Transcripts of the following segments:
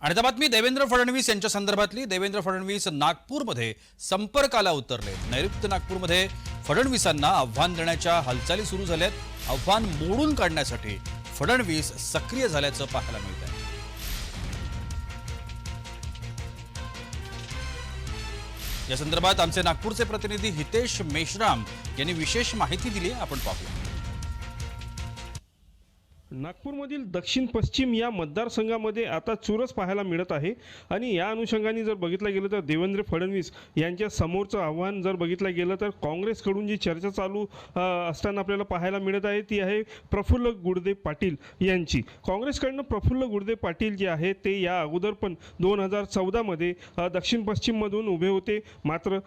आणि त्या बातमी देवेंद्र फडणवीस यांच्या संदर्भातली. देवेंद्र फडणवीस नागपूरमध्ये संपर्काला उतरले नैऋत्य नागपूरमध्ये फडणवीसांना आव्हान देण्याच्या हालचाली सुरू झाल्यात. आव्हान मोडून काढण्यासाठी फडणवीस सक्रिय झाल्याचं पाहायला मिळत आहे या संदर्भात आमचे नागपूरचे प्रतिनिधी हितेश मेश्राम यांनी विशेष माहिती दिली आपण पाहूया. नागपूरमधील दक्षिण पश्चिम या मतदारसंघामध्ये आता चुरस पाहायला मिळत आहे. आणि या अनुषंगाने जर बघितलं गेलं तर देवेंद्र फडणवीस यांच्या समोरचं आव्हान जर बघितलं गेलं तर काँग्रेसकडून जी चर्चा चालू असताना आपल्याला पाहायला मिळत आहे ती आहे प्रफुल्ल गुडदेव पाटील यांची. काँग्रेसकडनं प्रफुल्ल गुडदेव पाटील जे आहे ते या अगोदर पण दोन हजार चौदामध्ये दक्षिण पश्चिममधून उभे होते. मात्र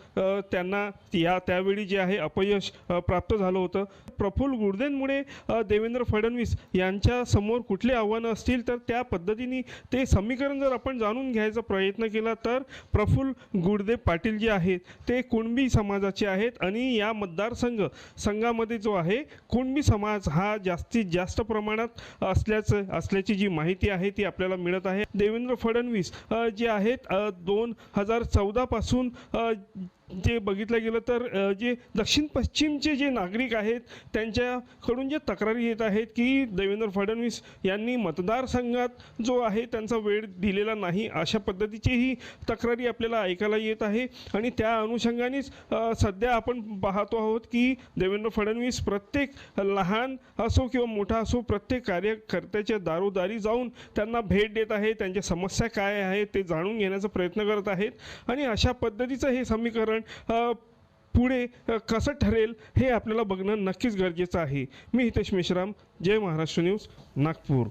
त्यांना या त्यावेळी जे आहे अपयश प्राप्त झालं होतं. प्रफुल्ल गुडदेंमुळे देवेंद्र फडणवीस यांच्या समोर कुठले आव्हानं असतील तर त्या पद्धतीने ते समीकरण जर आपण जाणून घ्यायचा प्रयत्न केला तर प्रफुल्ल गुडदेव पाटील जे आहेत ते कुणबी समाजाचे आहेत आणि या मतदारसंघ संघामध्ये जो आहे कुणबी समाज हा जास्तीत जास्त प्रमाणात असल्याचं असल्याची जी माहिती आहे ती आपल्याला मिळत आहे. देवेंद्र फडणवीस जे आहेत दोन हजार चौदापासून जे बघितलं गेलं तर जे दक्षिण पश्चिमचे जे नागरिक आहेत त्यांच्याकडून जे तक्रारी येत आहेत की देवेंद्र फडणवीस यांनी मतदारसंघात जो आहे त्यांचा वेळ दिलेला नाही अशा पद्धतीचीही तक्रारी आपल्याला ऐकायला येत आहे. आणि त्या अनुषंगानेच सध्या आपण पाहतो आहोत की देवेंद्र फडणवीस प्रत्येक लहान असो किंवा मोठा असो प्रत्येक कार्यकर्त्याच्या दारोदारी जाऊन त्यांना भेट देत आहे त्यांच्या समस्या काय आहेत ते जाणून घेण्याचा प्रयत्न करत आहेत. आणि अशा पद्धतीचं हे समीकरण अ, पुढे कसं ठरेल हे आपल्याला बघणं नक्कीच गरजेचं आहे. मी हितेश मेश्राम जय महाराष्ट्र न्यूज नागपूर.